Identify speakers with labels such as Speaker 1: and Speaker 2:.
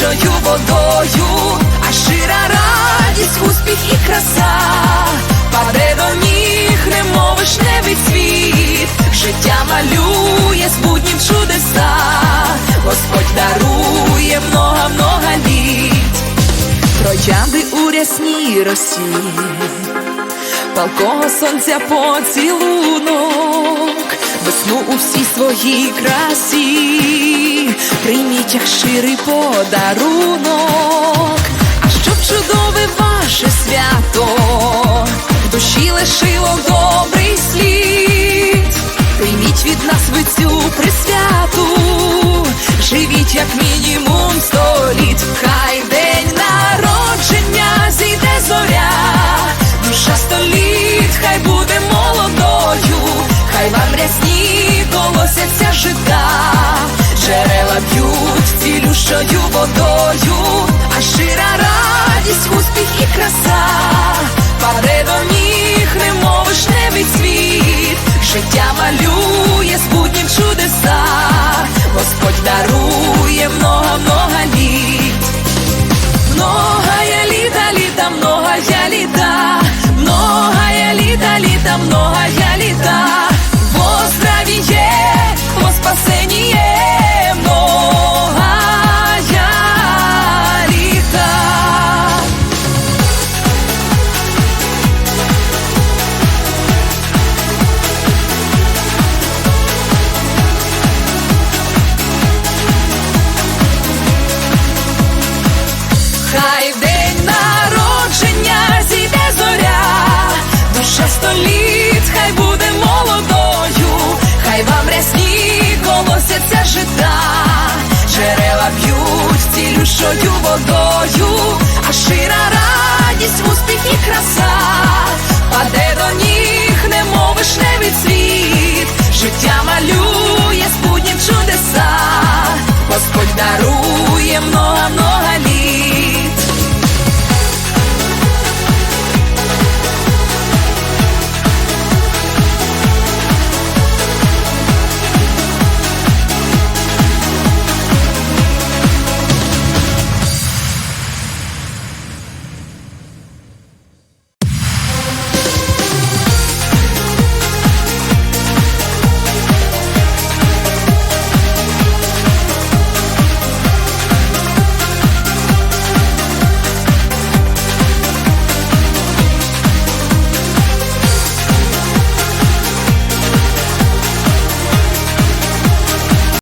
Speaker 1: Цілющою водою, а щира радість, успіх і краса, паде до ніг, немов вишневий цвіт, життя малює з буднім чудеса, Господь дарує много-много літ, троянди у рясній росі палкого сонця поцілунок, весну у всій своїй красі, прийміть як щирий подарунок, а щоб чудове ваше свято, душі лишило добрий слід, прийміть від нас ви цю присвяту, живіть як мінімум сто літ, хай день народження зійде зоря. Душа століт, хай буде молодою, хай вам рясні колосяться жита, джерела б'ють цілющою водою, а шира радість, успіх і краса, паде до ніг, немов вишневий цвіт, Хай день народження зійде зоря, душа століт, хай буде молодою, хай вам рясні колосяться жита, джерела б'ють цілющою водою, а шира радість, успіх і краса, паде до ніг, немов вишневий цвіт, життя малює з буднім чудеса, Господь дарує